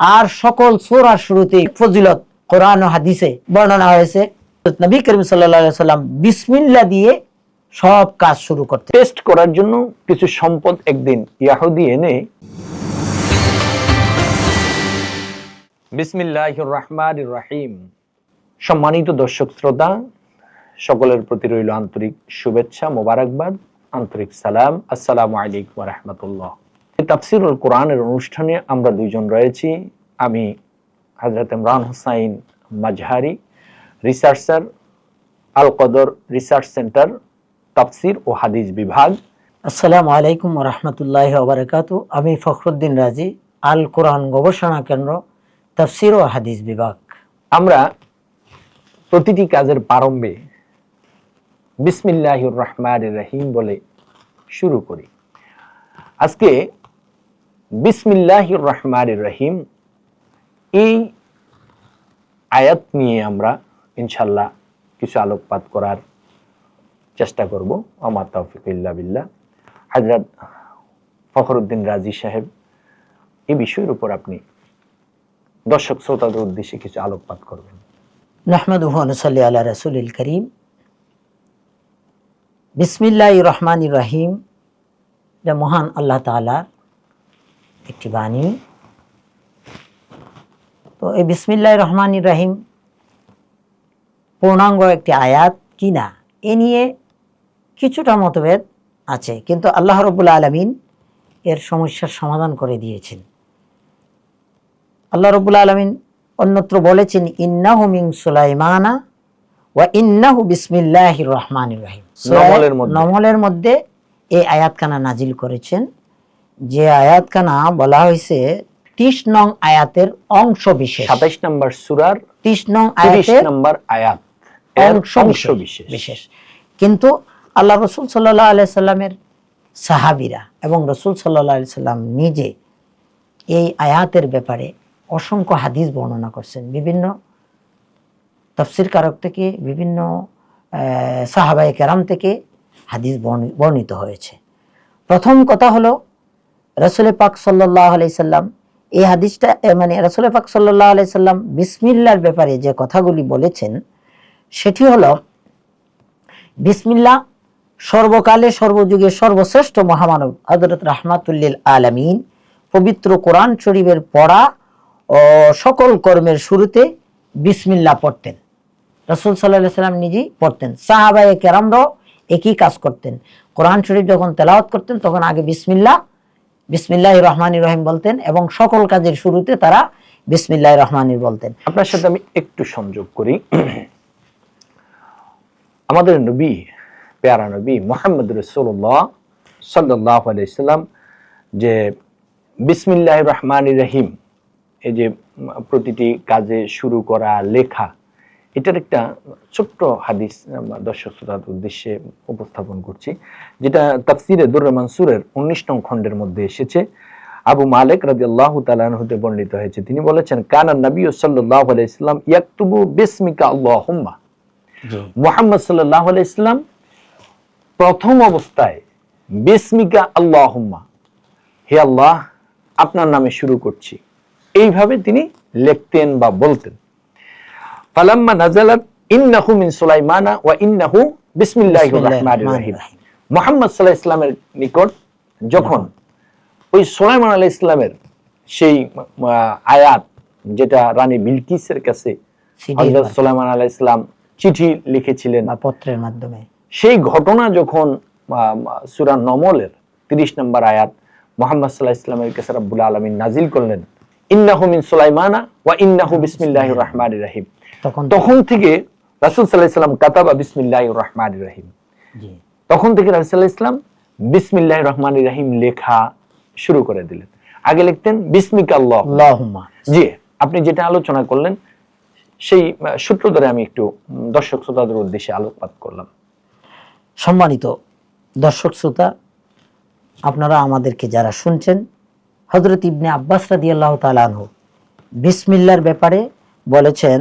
আর সকল সূরার শুরুতে ফজিলত, কোরআন হাদিসে বর্ণনা হয়েছে। নবী করিম সাল্লাম বিসমিল্লাহ দিয়ে সব কাজ শুরু করতে টেস্ট করার জন্য কিছু সম্পদ একদিন ইয়াহুদি এনে বিসমিল্লাহ রহমান রাহিম। সম্মানিত দর্শক শ্রোতা, সকলের প্রতি রইল আন্তরিক শুভেচ্ছা, মোবারকবাদ, আন্তরিক সালাম। আসসালামু আলাইকুম রহমতুল্লাহ। তাফসিরুল কোরআনের অনুষ্ঠানে আমরা দুইজন রয়েছি। আমি হজরত Imran Hussain Mazhari researcher Al Qadr research centre তাফসির ও হাদিস বিভাগ। আসসালামু আলাইকুম রহমতুল্লাহ ওবরাকাতু আমি ফখরুদ্দিন রাজি আল কোরআন গবেষণা কেন্দ্র তফসির ও হাদিস বিভাগ। আমরা প্রতিটি কাজের প্রারম্ভে বিসমিল্লাহির রহমান রহিম বলে শুরু করি। আজকে বিসমিল্লাহির রহমান রহিম। এই আয়াত নিয়ে আমরা ইনশাল্লাহ কিছু আলোকপাত করার চেষ্টা করব। আমার তৌফিক ইল্লা বিল্লাহ। হাজরত ফখরুদ্দিন রাজি সাহেব এই বিষয়ের উপর আপনি দর্শক শ্রোতাদের উদ্দেশ্যে কিছু আলোকপাত করবেন। নাহমাদুহু ওয়া নুসাল্লি আলা রাসূলিল করিম। বিসমিল্লাহ রহমান রহিম। এটা মহান আল্লাহ তাআলার একটি বাণী তো এই বিসমিল্লাহ রহমান রহিম পূর্ণাঙ্গ একটি আয়াত কি না? এ নিয়ে কিছুটা মতভেদ আছে কিন্তু আল্লাহ রবুল্লা আলমিন এর সমস্যার সমাধান করে দিয়েছেন। আল্লাহ রবুল্লা আলমিন অন্যত্র বলেছেন ইন্নাহু মিন সুলাইমানা ওয়া ইন্নাহু বিসমিল্লাহির রহমানির রহিম। নমলের মধ্যে। নমলের মধ্যে এই আয়াতখানা নাজিল করেছেন। যে আয়াত আয়াতখানা বলা হয়েছে ত্রিশ নং আয়াতের অংশ বিশেষ। সাতাইশ নম্বর সুরার ত্রিশ নং আয়াতের নম্বর আয়াত অংশ বিশেষ বিশেষ। কিন্তু আল্লাহ রসুল সাল্লাহ আলাই সাল্লামের সাহাবিরা এবং রসুল সাল্লাহ আলি সাল্লাম নিজে এই আয়াতের ব্যাপারে অসংখ্য হাদিস বর্ণনা করছেন। বিভিন্ন তফসির কারক থেকে বিভিন্ন সাহাবাই কেরাম থেকে হাদিস বর্ণি- বর্ণিত হয়েছে। প্রথম কথা হলো রসুল পাক সাল্লাহ আলাই সাল্লাম, এই হাদিসটা মানে রসুল পাক সাল্লাহ আলাই সাল্লাম বিসমিল্লার ব্যাপারে যে কথাগুলি বলেছেন, সেটি হলো, বিসমিল্লাহ সর্বকালে, সর্বযুগে সর্বশ্রেষ্ঠ মহামানব হজরত রাহমাতুল্লিল আলামিন, পবিত্র কোরআন শরীফের পড়া ও সকল কর্মের শুরুতে বিসমিল্লাহ পড়তেন। রসুল সাল্লাহ সাল্লাম নিজেই পড়তেন। সাহাবায়ে কেরামরাও একই কাজ করতেন। কোরআন শরীফ যখন তেলাওয়াত করতেন, তখন আগে বিসমিল্লাহ বিসমিল্লাহ রহমান রহিম বলতেন এবং সকল কাজের শুরুতে তারা বিসমিল্লাহ রহমানির বলতেন। আপনার সাথে আমি একটু সংযোগ করি। আমাদের নবী, পেয়ারা নবী মোহাম্মদ রসুল্লাহ সাল্লাহ আলাইসাল্লাম যে বিসমিল্লাহ রহমান রহিম, এই যে প্রতিটি কাজে শুরু করা, লেখা এটার একটা ছোট্ট হাদিস আমরা দর্শক শ্রোতার উদ্দেশ্যে উপস্থাপন করছি যেটা তাফসিরে দুর মানসুরের উনিশ নং খণ্ডের মধ্যে এসেছে। আবু মালিক রাজি আল্লাহ হতে বর্ণিত হয়েছে। তিনি বলেছেন কানা নবী সাল্লাহ আলাইসাল্লাম ইয়াকতুবু বিসমিকা আল্লাহুম্মা। মুহাম্মদ সাল্লাহ আলাইসাল্লাম প্রথম অবস্থায় বিসমিকা আল্লাহুম্মা। হে আল্লাহ আপনার নামে শুরু করছি। এইভাবে তিনি লিখতেন বা বলতেন। ফালাম্মা নাজালাত ইন্নাহু মিন সুলাইমানা ওয়া ইন্নাহু বিসমিল্লাহির রহমানির রহিম। মুহাম্মদ সাল্লাল্লাহু আলাইহি ইসলামের নিকট যখন ওই সুলাইমান আলাইহিস ইসলামের সেই আয়াত যেটা রানী বিলকিসের কাছে হযরত সুলাইমান আলাইহিস ইসলাম চিঠি লিখেছিলেন। বা পত্রের মাধ্যমে। সেই ঘটনা যখন সুরা নমলের তিরিশ নম্বর আয়াত মোহাম্মদ সাল্লাহ ইসলামের কাছে রাব্বুল আলমিন নাজিল করলেন ইন্নাহু মিন সুলাইমানা ওয়া ইন্নাহু বিসমিল্লাহির রহমানির রহিম। তখন তখন থেকে রাসূল সাল্লাল্লাহু আলাইহি কাতাবা বিসমিল্লাহির রহমানির রহিম। তখন থেকে রাসূল সাল্লাল্লাহু আলাইহি বিসমিল্লাহির রহমানির রহিম লেখা শুরু করে দিলেন। আগে লিখতেন বিসমিকা আল্লাহুম্মা। জি আপনি যেটা আলোচনা করলেন সেই সূত্র ধরে আমি একটু দর্শক শ্রোতাদের উদ্দেশ্যে আলোকপাত করলাম। সম্মানিত দর্শক শ্রোতা আপনারা আমাদেরকে যারা শুনছেন হজরত ইবনে আব্বাস রাদি আল্লাহ তালানহ বিসমিল্লার ব্যাপারে বলেছেন,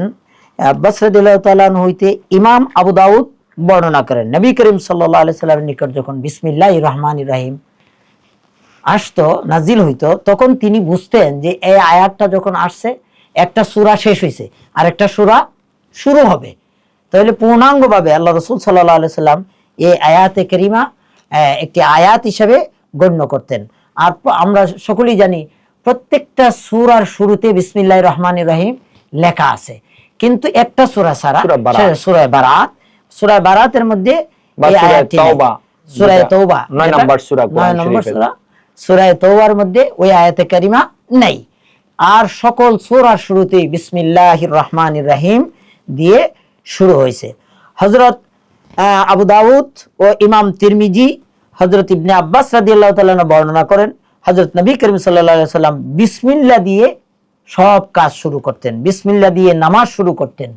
আব্বাস রাদি আল্লাহ তালান হইতে ইমাম আবু দাউদ বর্ণনা করেন। নবী করিম সাল্লাহ আলি সাল্লামের নিকট যখন বিসমিল্লাহ রহমান রাহিম আসতো নাজিল হইতো, তখন তিনি বুঝতেন যে এই আয়াতটা যখন আসছে, একটা সুরা শেষ হয়েছে আর একটা সূরা শুরু হবে। তাহলে পূর্ণাঙ্গভাবে আল্লাহ রসুল সাল্লাহ আলি সাল্লাম এই আয়াতে করিমা একটি আয়াত হিসাবে গণ্য করতেন। আর আমরা সকলেই জানি প্রত্যেকটা সূরার শুরুতে বিসমিল্লাহ রহমান রহিম লেখা আছে কিন্তু একটা সূরা সূরা বারাত। সে সূরা বারাত সূরা বারাতের মধ্যে বা এই সূরা আয়াতটি নাই। তাওবা, সূরা যেটা তৌবা নয় নম্বর সূরা নয় নম্বর। সূরা সূরা তৌবার মধ্যে ওই আয়াতে কারিমা নেই আর সকল সূরার শুরুতেই বিসমিল্লাহির রহমানির রহিম দিয়ে শুরু হয়েছে হযরত আহ, আবু দাউদ ও ইমাম তিরমিজি হযরত ইবনে আব্বাস রাদিয়াল্লাহু তাআলা বর্ণনা করেন, হযরত নবী করিম সাল্লাম বিসমিল্লাহ দিয়ে সব কাজ শুরু করতেন। বিসমিল্লা দিয়ে নামাজ শুরু করতেন।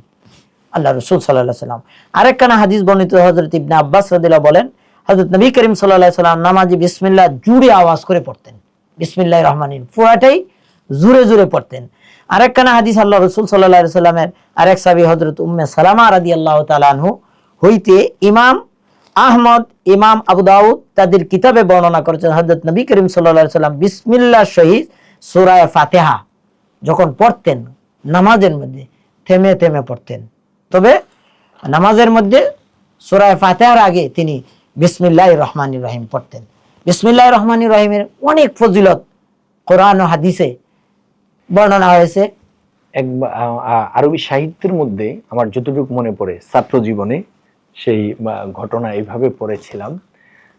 আল্লাহ রসুল সাল্লাহ সাল্লাম আরেকখানা হাদিস বর্ণিত হজরত ইবনে আব্বাস রাদিল্লাহ বলেন হজরত নবী করিম সাল্লাহ সাল্লাম নামাজি বিসমিল্লাহ জুড়ে আওয়াজ করে পড়তেন। বিসমিল্লাহ রহমানিন পুরাটাই জুড়ে জুড়ে পড়তেন। আরেকখানা হাদিস আল্লাহ রসুল সাল্লাহ সাল্লামের আরেক সাবি হজরত উম্মে সালামা রাদি আল্লাহ তালানহু হইতে ইমাম আহমদ, ইমাম আবু দাউদ তাদের কিতাবে বর্ণনা করেছেন হজরত নবী করিম সাল্লাহ সাল্লাম বিসমিল্লাহ শহীদ সুরায় ফাতেহা। যখন পড়তেন নামাজের মধ্যে, থেমে থেমে পড়তেন। তবে নামাজের মধ্যে সুরায় ফাতেহার আগে তিনি বিসমিল্লাহ রহমান রহিম পড়তেন। বিসমিল্লাহ রহমান রহিমের অনেক ফজিলত কোরআন ও হাদিসে বর্ণনা হয়েছে। এক আরবি সাহিত্যের মধ্যে আমার যতটুকু মনে পড়ে ছাত্র জীবনে সেই ঘটনা এইভাবে পড়েছিলাম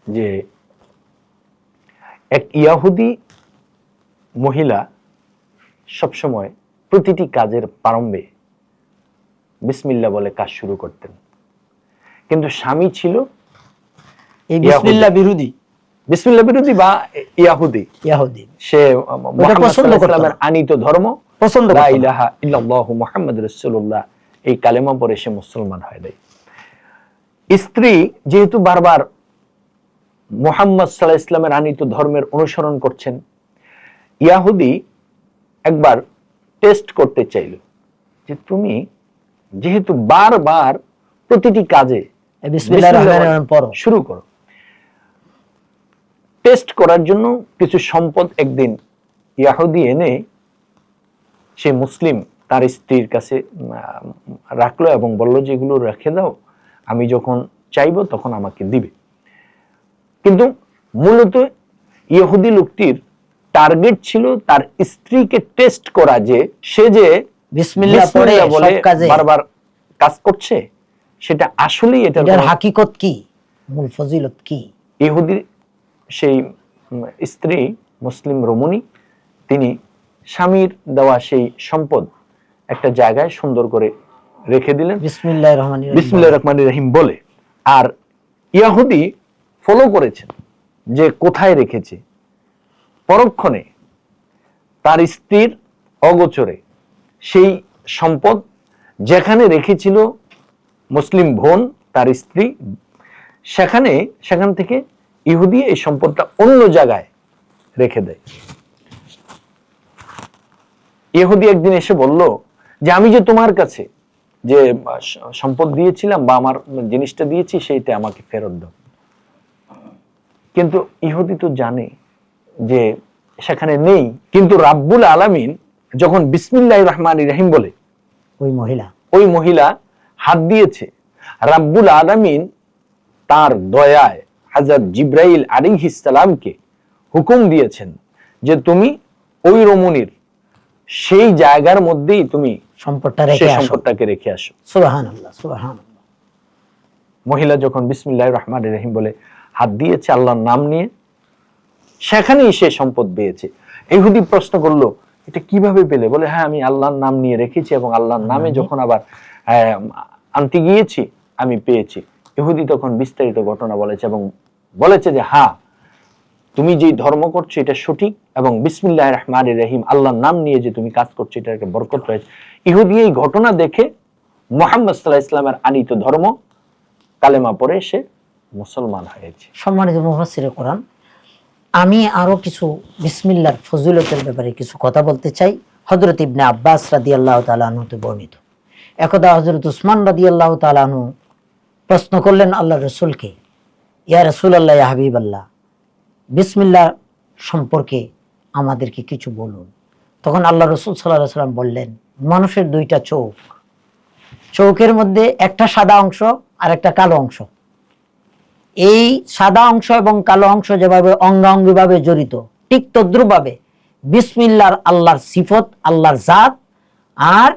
যে এক ইয়াহুদি মহিলা সবসময় প্রতিটি কাজের প্রারম্ভে বিসমিল্লা বলে কাজ শুরু করতেন। কিন্তু স্বামী ছিল এই বিরোধী। বিসমিল্লা বিরোধী বা ইয়াহুদি। ইয়াহুদি। সে পছন্দ। আনিত ধর্ম। পছন্দ ইলাহা ইল্লাল্লাহু মুহাম্মাদুর রাসূলুল্লাহ। এই কালেমা পড়ে সে মুসলমান হয়ে যায় স্ত্রী যেহেতু বারবার মোহাম্মদ সাল্লাহ ইসলামের আনিত ধর্মের অনুসরণ করছেন ইয়াহুদি একবার টেস্ট করতে চাইল যে তুমি যেহেতু বারবার প্রতিটি কাজে শুরু করো। টেস্ট করার জন্য কিছু সম্পদ একদিন ইয়াহুদি এনে সে মুসলিম তার স্ত্রীর কাছে রাখল এবং বলল যে এগুলো রেখে দাও। আমি যখন চাইব তখন আমাকে দিবে। কিন্তু মূলত ইহুদি লোকটির টার্গেট ছিল তার স্ত্রীকে টেস্ট করা যে সে যে বারবার কাজ করছে সেটা আসলেই এটা এটার হাকিকত কি? মূল ফজিলত কি? ইহুদির সেই স্ত্রী মুসলিম রমণী তিনি স্বামীর দেওয়া সেই সম্পদ একটা জায়গায় সুন্দর করে রেখে দিলেন। বিসমিল্লাহ রহমান বিসমুল্লাহ রহমান রহিম বলে। আর ইয়াহুদি ফলো করেছেন যে কোথায় রেখেছে। পরক্ষণে তার স্ত্রীর অগোচরে সেই সম্পদ যেখানে রেখেছিল মুসলিম বোন তার স্ত্রী সেখানে সেখান থেকে ইহুদি এই সম্পদটা অন্য জায়গায় রেখে দেয়। ইহুদি একদিন এসে বলল যে আমি যে তোমার কাছে যে সম্পদ দিয়েছিলাম বা আমার জিনিসটা দিয়েছি সেইটা আমাকে ফেরত দাও। কিন্তু ইহুদি তো জানে যে সেখানে নেই। কিন্তু রাব্বুল আলামিন যখন বিসমিল্লাহ রহমান রহিম বলে ওই মহিলা। ওই মহিলা হাত দিয়েছে রাব্বুল আলামিন তার দয়ায় হাজরত জিব্রাইল আলিহিসালামকে হুকুম দিয়েছেন যে তুমি ওই রমণীর সেই জায়গার মধ্যেই তুমি সম্পদটা রেখে আসো। সম্পদটাকে রেখে আসো। সুবাহান আল্লাহ সুবাহান মহিলা যখন বিসমিল্লাহ রহমান রহিম বলে হাত দিয়েছে আল্লাহর নাম নিয়ে সেখানেই সে সম্পদ পেয়েছে। ইহুদি প্রশ্ন করল এটা কীভাবে পেলে? বলে হ্যাঁ আমি আল্লাহর নাম নিয়ে রেখেছি এবং আল্লাহর নামে যখন আবার আনতে গিয়েছি আমি পেয়েছি। ইহুদি তখন বিস্তারিত ঘটনা বলেছে এবং বলেছে যে হ্যাঁ তুমি যে ধর্ম করছ, এটা সঠিক এবং বিসমিল্লাহ রহমান রহিম, আল্লাহর নাম নিয়ে যে তুমি কাজ করছ এটা একটা বরকত রয়েছে। ইহুদি এই ঘটনা দেখে মোহাম্মদ সাল্লাহ ইসলামের আনিত ধর্ম কালেমা পরে সে মুসলমান হয়েছে। সম্মানিত মুফাসসিরে কোরআন, আমি আরও কিছু বিসমিল্লার ফজিলতের ব্যাপারে কিছু কথা বলতে চাই। হযরত ইবনে আব্বাস রাদিয়াল্লাহু তাআলা আনহুতে বর্ণিত। একদা হযরত উসমান রাদিয়াল্লাহু তাআলা আনহু প্রশ্ন করলেন আল্লাহ রসুলকে, ইয়া রাসূলুল্লাহ হাবিব হাবিবাল্লাহ বিসমিল্লাহ সম্পর্কে আমাদেরকে কিছু বলুন। তখন আল্লাহ রসুল সাল্লাহ সাল্লাম বললেন, মানুষের দুইটা চোখ, চোখের মধ্যে একটা সাদা অংশ আর একটা কালো অংশ। এই সাদা অংশ এবং কালো অংশ যেভাবে অঙ্গাঙ্গিভাবে জড়িত, ঠিক তদ্রুপভাবে বিসমিল্লার আল্লাহর সিফত, আল্লাহর জাত আর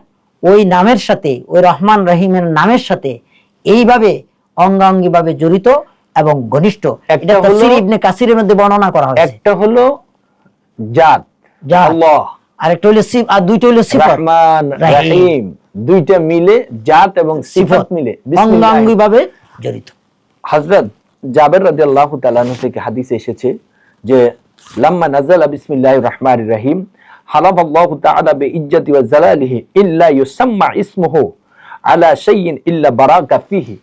ওই নামের সাথে, ওই রহমান রহিমের নামের সাথে এইভাবে অঙ্গাঙ্গিভাবে জড়িত এবং ঘনিষ্ঠ। এটা তাফসীর ইবনে কাসিরের মধ্যে বর্ণনা করা হয়েছে। একটা হলো জাত। আল্লাহ। আর একটা হলো সিফ আর দুইটা হলো সিফত। রহমান রাহিম। দুইটা মিলে জাত এবং সিফত। মিলে। অঙ্গাঙ্গিভাবে জড়িত। হযরত জাবের রাদিয়াল্লাহু তাআলা থেকে হাদিসে এসেছে যে লাম্মা নাযালা বিসমিল্লাহির রহমানির রহিম। হালাফ আল্লাহু তাআলা বিইজ্জতি ওয়া জালালিহি ইল্লা ইউসাম্মা ইসমুহু আলা শাইইন ইল্লা বারাকা ফিহি।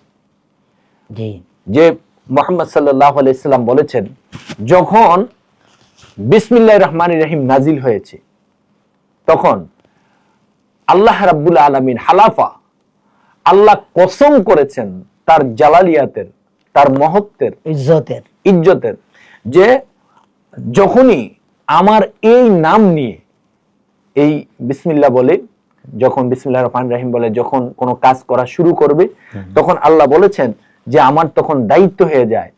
জি। যে মোহাম্মদ সাল্লাল্লাহু আলাইহি সাল্লাম বলেছেন যখন বিসমিল্লাহির রহমানির রহিম নাজিল হয়েছে তখন আল্লাহ রাব্বুল আলামিন হালাফা আল্লাহ কসম করেছেন তার জালালিয়াতের তার মহত্বের ইজ্জতের। ইজ্জতের যে যখনই আমার এই নাম নিয়ে এই বিসমিল্লাহ বলে যখন বিসমিল্লাহ রহমান রাহিম বলে যখন কোনো কাজ করা শুরু করবে তখন আল্লাহ বলেছেন যে আমার তখন দায়িত্ব হয়ে যায়।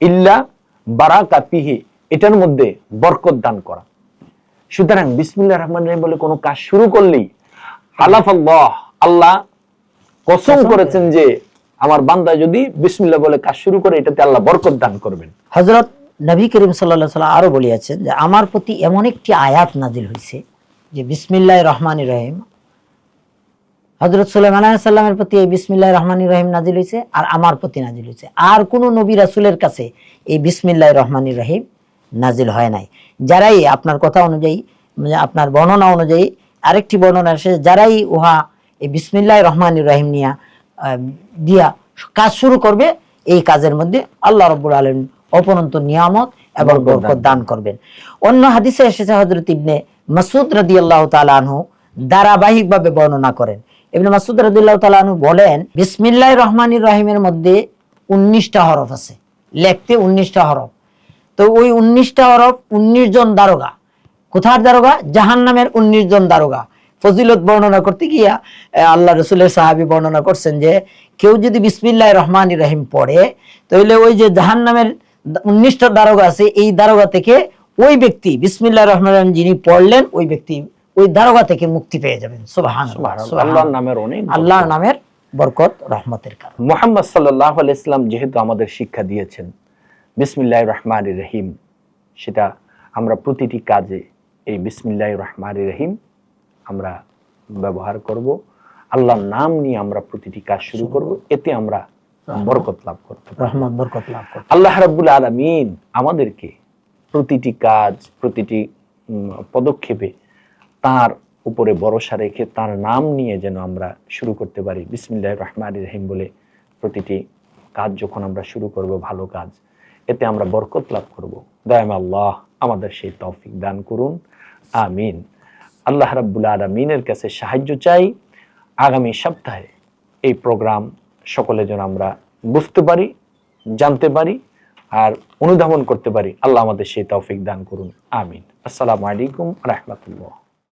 ইল্লা বারাকা পিহি এটার মধ্যে বরকত দান করা। সুতরাং বিসমিল্লাহ রহমান রাহিম বলে কোনো কাজ শুরু করলেই আলাফ আল্লাহ আল্লাহ কসম করেছেন যে আমার বান্দা যদি বিসমিল্লাহ বলে কাজ শুরু করে এটাতে আল্লাহ বরকত দান করবেন। হজরত নবী করিম সাল্লাহ সাল্লাম আরও বলিয়াছেন যে আমার প্রতি এমন একটি আয়াত নাজিল হয়েছে যে বিসমিল্লাহ রহমান রহিম হজরত সুলাইমান সাল্লামের প্রতি এই বিসমিল্লাহ রহমান রহিম নাজিল হয়েছে আর আমার প্রতি নাজিল হয়েছে আর কোনো নবী রাসুলের কাছে এই বিসমিল্লাহ রহমান রহিম নাজিল হয় নাই। যারাই আপনার কথা অনুযায়ী মানে আপনার বর্ণনা অনুযায়ী আরেকটি বর্ণনা আসে যারাই উহা এই বিসমিল্লাহ রহমান রহিম নিয়া দিয়া কাজ শুরু করবে এই কাজের মধ্যে আল্লাহ রব্বুল আলম অপরন্ত নিয়ামত এবং বরকত দান করবেন। অন্য হাদিসে এসেছে হজরত ইবনে মাসুদ রাদি আল্লাহ তালানহু ধারাবাহিকভাবে বর্ণনা করেন। ইবনে মাসুদ রাদি আল্লাহ তালানহু বলেন বিসমিল্লাহ রহমানির রহিমের মধ্যে উনিশটা হরফ আছে। লেখতে উনিশটা হরফ। তো ওই উনিশটা হরফ উনিশ জন দারোগা। কোথার দারোগা? জাহান নামের উনিশ জন দারোগা। ফজিলত বর্ণনা করতে গিয়া আল্লাহ রসুলের সাহাবি বর্ণনা করছেন যে, কেউ যদি বিসমিল্লাহ রহমান রহিম পড়ে, তাহলে ওই যে জাহান নামের উনিশটা দারোগা আছে, এই দারোগা থেকে ওই ব্যক্তি বিসমিল্লাহ রহমান রহিম যিনি পড়লেন, ওই ব্যক্তি ওই দারোগা থেকে মুক্তি পেয়ে যাবেন। সুবাহান আল্লাহর নামের অনেক আল্লাহর নামের বরকত রহমতের কারণ। মোহাম্মদ সাল্লাহ ইসলাম যেহেতু আমাদের শিক্ষা দিয়েছেন বিসমিল্লাহ রহমান রহিম সেটা আমরা প্রতিটি কাজে এই বিসমিল্লাহ রহমান রহিম আমরা ব্যবহার করব। আল্লাহর নাম নিয়ে আমরা প্রতিটি কাজ শুরু করব এতে আমরা বরকত লাভ করতে। রহমত বরকত লাভ করতে আল্লাহ রাব্বুল আলামিন আমাদেরকে প্রতিটি কাজ প্রতিটি পদক্ষেপে তার উপরে ভরসা রেখে তার নাম নিয়ে যেন আমরা শুরু করতে পারি। বিসমিল্লাহ রহমান রহিম বলে প্রতিটি কাজ যখন আমরা শুরু করব, ভালো কাজ, এতে আমরা বরকত লাভ করব। দয়াম আল্লাহ আমাদের সেই তৌফিক দান করুন। আমিন। আল্লাহ রাব্বুল আলমিনের কাছে সাহায্য চাই। আগামী সপ্তাহে এই প্রোগ্রাম সকলে যেন আমরা বুঝতে পারি, জানতে পারি আর অনুধাবন করতে পারি। আল্লাহ আমাদের সেই তৌফিক দান করুন। আমিন। আসসালামু আলাইকুম রহমতুল্লাহ।